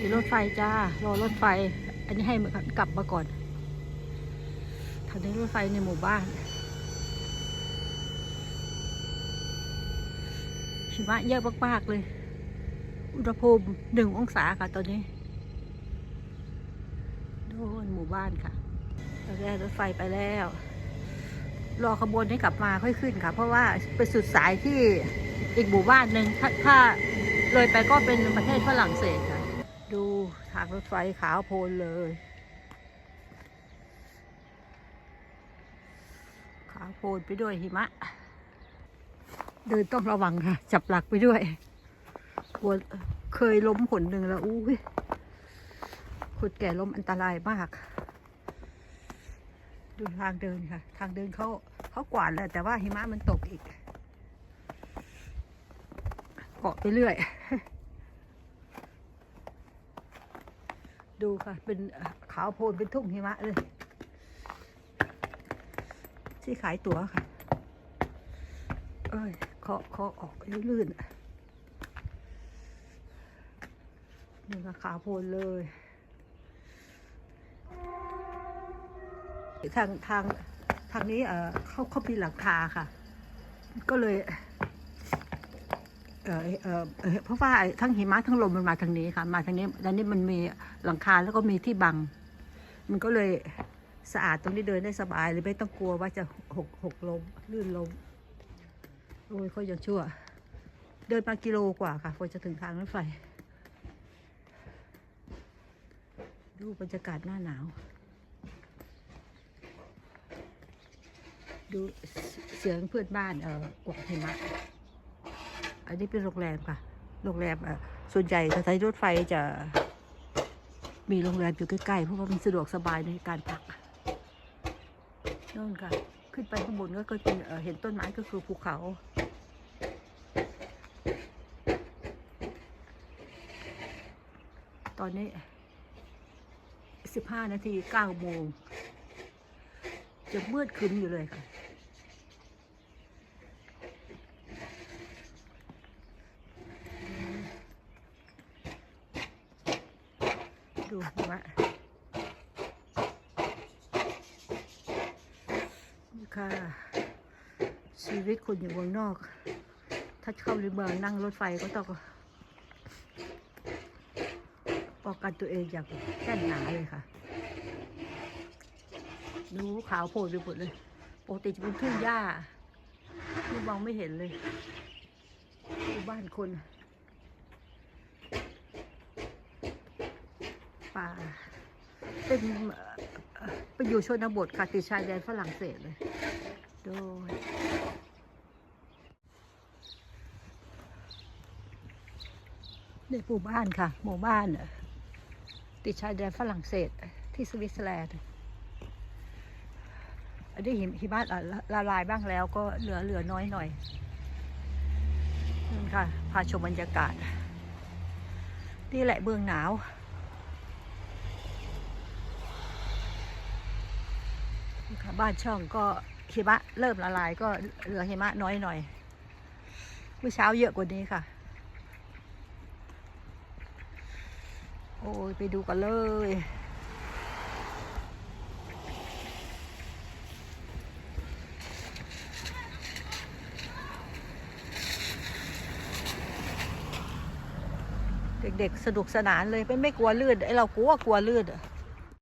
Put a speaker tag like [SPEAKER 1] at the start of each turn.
[SPEAKER 1] มีรถไฟจ้ารอรถไฟ อันนี้ให้มันกลับมาก่อนทางนี้รถไฟในหมู่บ้านหิมะเยอะมากๆเลย อุณหภูมิหนึ่งองศาค่ะตอนนี้โน่นหมู่บ้านค่ะตอนแรกรถไฟไปแล้ว รอขบวนให้กลับมาค่อยขึ้นค่ะ เพราะว่าไปสุดสายที่อีกหมู่บ้านหนึ่งถ้าถ้าเลยไปก็เป็นประเทศฝรั่งเศสค่ะ ดูทางรถไฟขาวโพลนเลย ขาวโพลนไปด้วยหิมะ เดินต้องระวังค่ะ จับหลักไปด้วยวเคยล้มผลหนึ่งแล้วอู้ยคนแก่ล้มอันตรายมาก ดูทางเดินค่ะ ทางเดินเขาเขากวาดแหละแต่ว่าหิมะมันตกอีก เกาะไปเรื่อย ดูค่ะ เป็นขาวโพลเป็นทุ่งหิมะเลย ที่ขายตั๋วค่ะ เอ้ยเคาะเคาะออกลื่นๆนี่ก็ขาวโพลเลยทางทางทางนี้เออเขาเขามีหลังคาค่ะ ก็เลย เออเออเพราะว่าทั้งหิมะทั้งลมมันมาทางนี้ค่ะ มาทางนี้ด้านนี้มันมีหลังคาแล้วก็มีที่บัง มันก็เลยสะอาดตรงนี้เดินได้สบายเลยไม่ต้องกลัวว่าจะหกหกลมลื่นลมโอ้ยเขายังชั่ว เดินมากิโลกว่าค่ะกว่าจะถึงทางรถไฟ ดูบรรยากาศหน้าหนาว ดูเสียงเพื่อนบ้านเออกวาดหิมะ อันนี้เป็นโรงแรมค่ะ โรงแรมอ่อส่วนใหญ่สถานีรถไฟจะมีโรงแรมอยู่ใกล้ๆ เพราะว่ามันสะดวกสบายในการพักนู่นค่ะ ขึ้นไปข้างบนก็ก็เป็นเอ่อเห็นต้นไม้ก็คือภูเขา ตอนนี้สิบห้านาทีเก้าโมงจะมืดครึ้มอยู่เลยค่ะ ดูว่านี่ค่ะ ชีวิตคนอยู่เมืองนอก ถ้าเข้าในเมืองนั่งรถไฟก็ต้องป้องกันตัวเองอย่างแน่นหนาเลยค่ะ ดูขาวโผล่ไปหมดเลยปกติจะเป็นทุ่งหญ้านี่มองไม่เห็นเลยดูบ้านคน ป่า เป็นไปอยู่ชนบทค่ะติดชายแดนฝรั่งเศสเลย โดยในหมู่บ้านค่ะ หมู่บ้านอ่อติดชายแดนฝรั่งเศสที่สวิตเซอร์แลนด์อันนี้หิมหิมะละละลายบ้างแล้วก็เหลือเหลือน้อยหน่อยนั่นค่ะ พาชมบรรยากาศ นี่แหละเมืองหนาว นี่ค่ะ บ้านช่องก็หิมะเริ่มละลายก็เหลือหิมะน้อยหน่อยเมื่อเช้าเยอะกว่านี้ค่ะ โอ้ยไปดูกันเลย เด็กๆสนุกสนานเลยไม่ไม่กลัวลื่นไอเรากลัวกลัวลื่นอะ